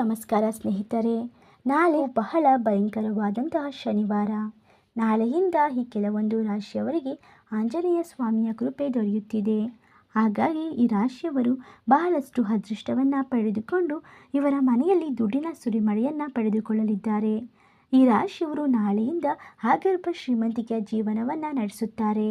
ನಮಸ್ಕಾರ ಸ್ನೇಹಿತರೆ. ನಾಳೆ ಬಹಳ ಭಯಂಕರವಾದಂತಹ ಶನಿವಾರ. ನಾಳೆಯಿಂದ ಈ ಕೆಲವೊಂದು ರಾಶಿಯವರಿಗೆ ಆಂಜನೇಯ ಸ್ವಾಮಿಯ ಕೃಪೆ ದೊರೆಯುತ್ತಿದೆ. ಹಾಗಾಗಿ ಈ ರಾಶಿಯವರು ಬಹಳಷ್ಟು ಅದೃಷ್ಟವನ್ನು ಪಡೆದುಕೊಂಡು ಇವರ ಮನೆಯಲ್ಲಿ ದುಡ್ಡಿನ ಸುರಿಮಳೆಯನ್ನು ಪಡೆದುಕೊಳ್ಳಲಿದ್ದಾರೆ. ಈ ರಾಶಿಯವರು ನಾಳೆಯಿಂದ ಆಗರ್ಭ ಶ್ರೀಮಂತಿಕೆಯ ಜೀವನವನ್ನು ನಡೆಸುತ್ತಾರೆ.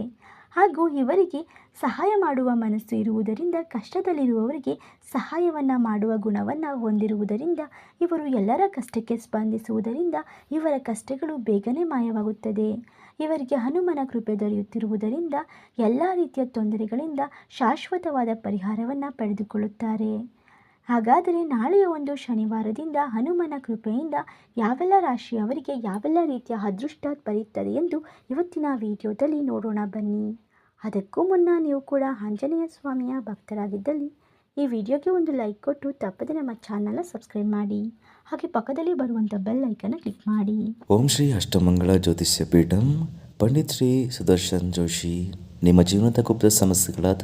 ಹಾಗೂ ಇವರಿಗೆ ಸಹಾಯ ಮಾಡುವ ಮನಸ್ಸು ಇರುವುದರಿಂದ, ಕಷ್ಟದಲ್ಲಿರುವವರಿಗೆ ಸಹಾಯವನ್ನು ಮಾಡುವ ಗುಣವನ್ನು ಹೊಂದಿರುವುದರಿಂದ, ಇವರು ಎಲ್ಲರ ಕಷ್ಟಕ್ಕೆ ಸ್ಪಂದಿಸುವುದರಿಂದ ಇವರ ಕಷ್ಟಗಳು ಬೇಗನೆ ಮಾಯವಾಗುತ್ತದೆ. ಇವರಿಗೆ ಹನುಮನ ಕೃಪೆ ದೊರೆಯುತ್ತಿರುವುದರಿಂದ ಎಲ್ಲ ರೀತಿಯ ತೊಂದರೆಗಳಿಂದ ಶಾಶ್ವತವಾದ ಪರಿಹಾರವನ್ನು ಪಡೆದುಕೊಳ್ಳುತ್ತಾರೆ. ಹಾಗಾದರೆ ನಾಳೆಯ ಒಂದು ಶನಿವಾರದಿಂದ ಹನುಮನ ಕೃಪೆಯಿಂದ ಯಾವೆಲ್ಲ ರಾಶಿಯವರಿಗೆ ಯಾವೆಲ್ಲ ರೀತಿಯ ಅದೃಷ್ಟ ಬರೆಯುತ್ತದೆ ಎಂದು ಇವತ್ತಿನ ವಿಡಿಯೋದಲ್ಲಿ ನೋಡೋಣ ಬನ್ನಿ. ಅದಕ್ಕೂ ಮುನ್ನ ನೀವು ಕೂಡ ಆಂಜನೇಯ ಸ್ವಾಮಿಯ ಭಕ್ತರಾಗಿದ್ದಲ್ಲಿ ಈ ವಿಡಿಯೋಗೆ ಒಂದು ಲೈಕ್ ಕೊಟ್ಟು ತಪ್ಪದೆ ನಮ್ಮ ಚಾನಲ್ನ ಸಬ್ಸ್ಕ್ರೈಬ್ ಮಾಡಿ. ಹಾಗೆ ಪಕ್ಕದಲ್ಲಿ ಬರುವಂಥ ಬೆಲ್ ಐಕನ್ನ ಕ್ಲಿಕ್ ಮಾಡಿ. ಓಂ ಶ್ರೀ ಅಷ್ಟಮಂಗಳ ಜ್ಯೋತಿಷ್ಯ ಪೀಠಂ, ಪಂಡಿತ್ ಶ್ರೀ ಸುದರ್ಶನ್ ಜೋಶಿ. ನಿಮ್ಮ ಜೀವನದ ಗುಪ್ತ ಸಮಸ್ಯೆಗಳಾದ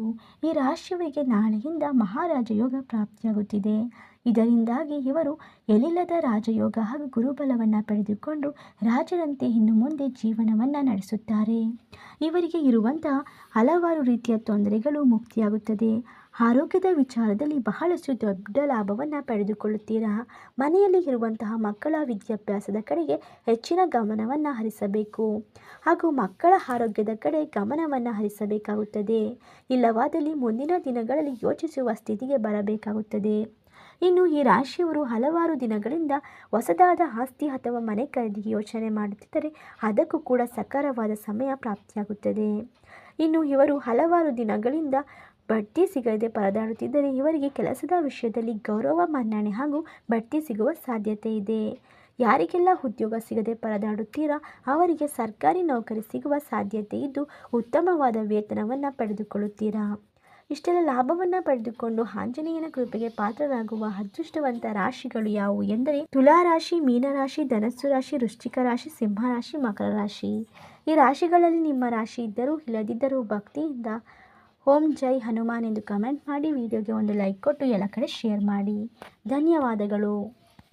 ಈ ರಾಶಿಯವರಿಗೆ ನಾಳೆಯಿಂದ ಮಹಾರಾಜ ಯೋಗ ಪ್ರಾಪ್ತಿಯಾಗುತ್ತಿದೆ. ಇದರಿಂದಾಗಿ ಇವರು ಎಲ್ಲಿಲ್ಲದ ರಾಜಯೋಗ ಹಾಗೂ ಗುರುಬಲವನ್ನು ಪಡೆದುಕೊಂಡು ರಾಜರಂತೆ ಇನ್ನು ಮುಂದೆ ಜೀವನವನ್ನು ನಡೆಸುತ್ತಾರೆ. ಇವರಿಗೆ ಇರುವಂತಹ ಹಲವಾರು ರೀತಿಯ ತೊಂದರೆಗಳು ಮುಕ್ತಿಯಾಗುತ್ತದೆ. ಆರೋಗ್ಯದ ವಿಚಾರದಲ್ಲಿ ಬಹಳಷ್ಟು ದೊಡ್ಡ ಲಾಭವನ್ನು ಪಡೆದುಕೊಳ್ಳುತ್ತೀರಾ? ಮನೆಯಲ್ಲಿ ಇರುವಂತಹ ಮಕ್ಕಳ ವಿದ್ಯಾಭ್ಯಾಸದ ಕಡೆಗೆ ಹೆಚ್ಚಿನ ಗಮನವನ್ನು ಹರಿಸಬೇಕು. ಹಾಗೂ ಮಕ್ಕಳ ಆರೋಗ್ಯದ ಕಡೆ ಗಮನವನ್ನು ಹರಿಸಬೇಕಾಗುತ್ತದೆ. ಇಲ್ಲವಾದಲ್ಲಿ ಮುಂದಿನ ದಿನಗಳಲ್ಲಿ ಯೋಚಿಸುವ ಸ್ಥಿತಿಗೆ ಬರಬೇಕಾಗುತ್ತದೆ. ಇನ್ನು ಈ ರಾಶಿಯವರು ಹಲವಾರು ದಿನಗಳಿಂದ ಹೊಸದಾದ ಆಸ್ತಿ ಅಥವಾ ಮನೆ ಖರೀದಿಗೆ ಯೋಚನೆ ಮಾಡುತ್ತಿದ್ದರೆ ಅದಕ್ಕೂ ಕೂಡ ಸಕಾರವಾದ ಸಮಯ ಪ್ರಾಪ್ತಿಯಾಗುತ್ತದೆ. ಇನ್ನು ಇವರು ಹಲವಾರು ದಿನಗಳಿಂದ ಬಡ್ತಿ ಸಿಗದೆ ಪರದಾಡುತ್ತಿದ್ದರೆ ಇವರಿಗೆ ಕೆಲಸದ ವಿಷಯದಲ್ಲಿ ಗೌರವ, ಮನ್ನಣೆ ಹಾಗೂ ಬಡ್ತಿ ಸಿಗುವ ಸಾಧ್ಯತೆ ಇದೆ. ಯಾರಿಗೆಲ್ಲ ಉದ್ಯೋಗ ಸಿಗದೆ ಪರದಾಡುತ್ತೀರಾ, ಅವರಿಗೆ ಸರ್ಕಾರಿ ನೌಕರಿ ಸಿಗುವ ಸಾಧ್ಯತೆ ಇದ್ದು ಉತ್ತಮವಾದ ವೇತನವನ್ನು ಪಡೆದುಕೊಳ್ಳುತ್ತೀರಾ? ಇಷ್ಟೆಲ್ಲ ಲಾಭವನ್ನು ಪಡೆದುಕೊಂಡು ಆಂಜನೇಯನ ಕೃಪೆಗೆ ಪಾತ್ರರಾಗುವ ಅದೃಷ್ಟವಂತ ರಾಶಿಗಳು ಯಾವುವು ಎಂದರೆ ತುಲಾರಾಶಿ ಮೀನರಾಶಿ ಧನಸ್ಸು ರಾಶಿ, ವೃಶ್ಚಿಕ ರಾಶಿ ಸಿಂಹರಾಶಿ ಮಕರ ರಾಶಿ. ಈ ರಾಶಿಗಳಲ್ಲಿ ನಿಮ್ಮ ರಾಶಿ ಇದ್ದರೂ ಇಲ್ಲದಿದ್ದರೂ ಭಕ್ತಿಯಿಂದ ಓಂ ಜೈ ಹನುಮಾನ್ ಎಂದು ಕಮೆಂಟ್ ಮಾಡಿ, ವಿಡಿಯೋಗೆ ಒಂದು ಲೈಕ್ ಕೊಟ್ಟು ಎಲ್ಲ ಕಡೆ ಶೇರ್ ಮಾಡಿ. ಧನ್ಯವಾದಗಳು.